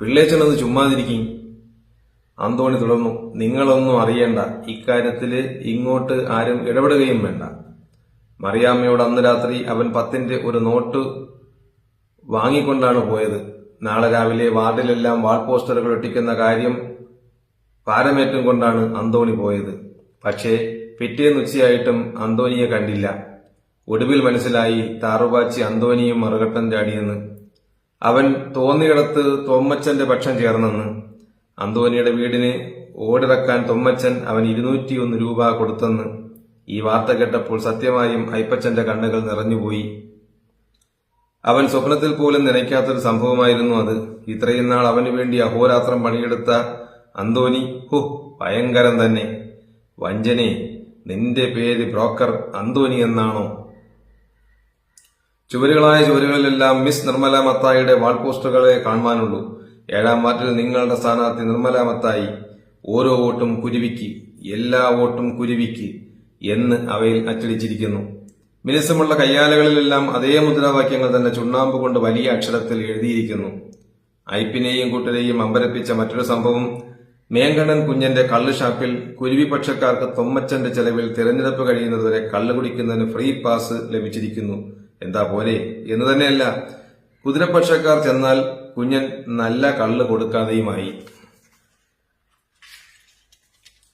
പിള്ളേച്ചനത് ചുമ്മാതിരിക്കും. അന്തോണി തുടർന്നു നിങ്ങളൊന്നും അറിയേണ്ട. ഇക്കാര്യത്തിൽ ഇങ്ങോട്ട് ആരും ഇടപെടുകയും വേണ്ട. മറിയാമ്മയോട് അന്ന് രാത്രി അവൻ പത്തിന്റെ ഒരു നോട്ട് വാങ്ങിക്കൊണ്ടാണ് പോയത്. നാളെ രാവിലെ വാർഡിലെല്ലാം വാൾ പോസ്റ്ററുകൾ ഒട്ടിക്കുന്ന കാര്യം പാരമേറ്റം കൊണ്ടാണ് അന്തോണി പോയത്. പക്ഷേ പിറ്റേന്ന് ഉച്ചയായിട്ടും അന്തോണിയെ കണ്ടില്ല. ഒടുവിൽ മനസ്സിലായി താറുപാച്ചി അന്തോണിയും മറുകട്ടം ചാടിയെന്ന് അവൻ തോന്നിയിടത്ത് തൊമ്മച്ചന്റെ പക്ഷം ചേർന്നെന്ന്. അന്തോണിയുടെ വീടിന് ഓടിറക്കാൻ തൊമ്മച്ചൻ അവൻ ഇരുന്നൂറ്റിയൊന്ന് രൂപ കൊടുത്തെന്ന്. ഈ വാർത്ത കേട്ടപ്പോൾ സത്യമായും അയ്പ്പച്ചന്റെ കണ്ണുകൾ നിറഞ്ഞുപോയി. അവൻ സ്വപ്നത്തിൽ പോലും നനയ്ക്കാത്തൊരു സംഭവമായിരുന്നു അത്. ഇത്രയും നാൾ അവനു വേണ്ടി അഹോരാത്രം പണിയെടുത്ത അന്തോനി ഹു ഭയങ്കരം തന്നെ. വഞ്ചനെ നിന്റെ പേര് ബ്രോക്കർ അന്തോനി എന്നാണോ? ചുവരുകളായ ചുവരുകളിലെല്ലാം മിസ് നിർമ്മല മത്തായിയുടെ വാൾ പോസ്റ്ററുകളെ കാണുവാനുള്ളൂ. ഏഴാം വാർഡിൽ നിങ്ങളുടെ സ്ഥാനാർത്ഥി നിർമ്മല മത്തായി ഓരോ വോട്ടും കുരുവിക്ക് എല്ലാ വോട്ടും കുരുവിക്ക് എന്ന് അവയിൽ അച്ചടിച്ചിരിക്കുന്നു. മിനിസമുള്ള കയ്യാലകളിലെല്ലാം അതേ മുദ്രാവാക്യങ്ങൾ തന്നെ ചുണ്ണാമ്പ് കൊണ്ട് വലിയ അക്ഷരത്തിൽ എഴുതിയിരിക്കുന്നു. ഐപ്പിനെയും കൂട്ടരെയും അമ്പരപ്പിച്ച മറ്റൊരു സംഭവം മേങ്കണ്ണൻ കുഞ്ഞന്റെ കള്ള് ഷാപ്പിൽ കുരുവി പക്ഷക്കാർക്ക് തൊമ്മച്ചന്റെ ചെലവിൽ തിരഞ്ഞെടുപ്പ് കഴിയുന്നതുവരെ കള്ള് കുടിക്കുന്നതിന് ഫ്രീ പാസ് ലഭിച്ചിരിക്കുന്നു. എന്താ പോലെ എന്ന് തന്നെയല്ല. കുതിരപ്പക്ഷക്കാർ ചെന്നാൽ കുഞ്ഞൻ നല്ല കള്ള് കൊടുക്കാതെയുമായി.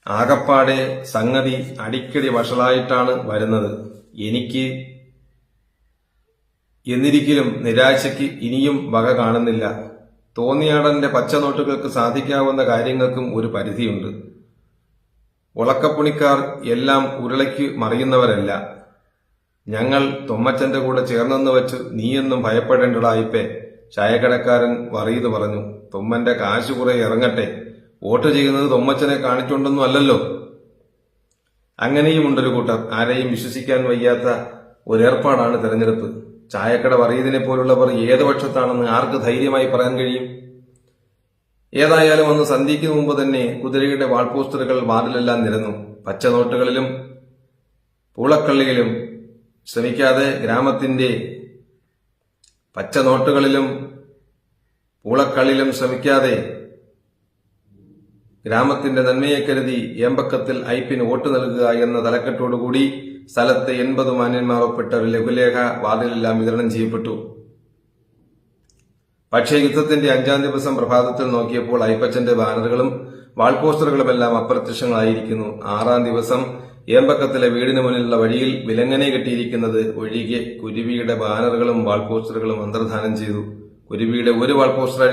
ആകപ്പാടെ സംഗതി അടിക്കടി വഷളായിട്ടാണ് വരുന്നത്. എനിക്ക് എന്നിരിക്കലും നിരാശയ്ക്ക് ഇനിയും വക കാണുന്നില്ല. തോന്നിയാടന്റെ പച്ചനോട്ടുകൾക്ക് സാധിക്കാവുന്ന കാര്യങ്ങൾക്കും ഒരു പരിധിയുണ്ട്. ഉളക്കപ്പുണിക്കാർ എല്ലാം ഉരുളയ്ക്ക് മറിയുന്നവരല്ല. ഞങ്ങൾ തുമ്മച്ചന്റെ കൂടെ ചേർന്നെന്ന് വെച്ച് നീയൊന്നും ഭയപ്പെടേണ്ടടാ ഇപ്പേ. ചായക്കടക്കാരൻ വറീത് പറഞ്ഞു തുമ്മന്റെ കാശ് കുറെ ഇറങ്ങട്ടെ. വോട്ട് ചെയ്യുന്നത് തുമ്മച്ചനെ കാണിച്ചുകൊണ്ടൊന്നും അല്ലല്ലോ. അങ്ങനെയും ഉണ്ടൊരു കൂട്ടർ ആരെയും വിശ്വസിക്കാൻ വയ്യാത്ത ഒരേർപ്പാടാണ് തെരഞ്ഞെടുപ്പ്. ചായക്കട വറീതിനെ പോലുള്ളവർ ഏത് പക്ഷത്താണെന്ന് ആർക്ക് ധൈര്യമായി പറയാൻ കഴിയും? ഏതായാലും അന്ന് സന്ധ്യയ്ക്ക് മുമ്പ് തന്നെ കുതിരയുടെ വാൾപോസ്റ്ററുകൾ വാർഡിലെല്ലാം നിരന്നു. പച്ചനോട്ടുകളിലും പൂളക്കള്ളിയിലും ശ്രമിക്കാതെ ഗ്രാമത്തിന്റെ പച്ച നോട്ടുകളിലും പൂളക്കള്ളിലും ശ്രമിക്കാതെ ഗ്രാമത്തിന്റെ നന്മയെ കരുതി ഏമ്പക്കത്തിൽ ഐപ്പിന് വോട്ട് നൽകുക എന്ന തലക്കെട്ടോടുകൂടി സ്ഥലത്തെ എൺപത് മാന്യന്മാർ ഒപ്പിട്ട ഒരു ലഘുലേഖ വാർഡിലെല്ലാം വിതരണം ചെയ്യപ്പെട്ടു. പക്ഷേ യുദ്ധത്തിന്റെ അഞ്ചാം ദിവസം പ്രഭാതത്തിൽ നോക്കിയപ്പോൾ ഐപ്പച്ചന്റെ ബാനറുകളും വാൾപോസ്റ്ററുകളുമെല്ലാം അപ്രത്യക്ഷങ്ങളായിരിക്കുന്നു. ആറാം ദിവസം ഏമ്പക്കത്തിലെ വീടിന് മുന്നിലുള്ള വഴിയിൽ വിലങ്ങനെ കെട്ടിയിരിക്കുന്നത് ഒഴികെ കുരുവിയുടെ ബാനറുകളും വാൾ പോസ്റ്ററുകളും അന്തർധാനം ചെയ്തു. കുരുവിയുടെ ഒരു വാൾപോസ്റ്റർ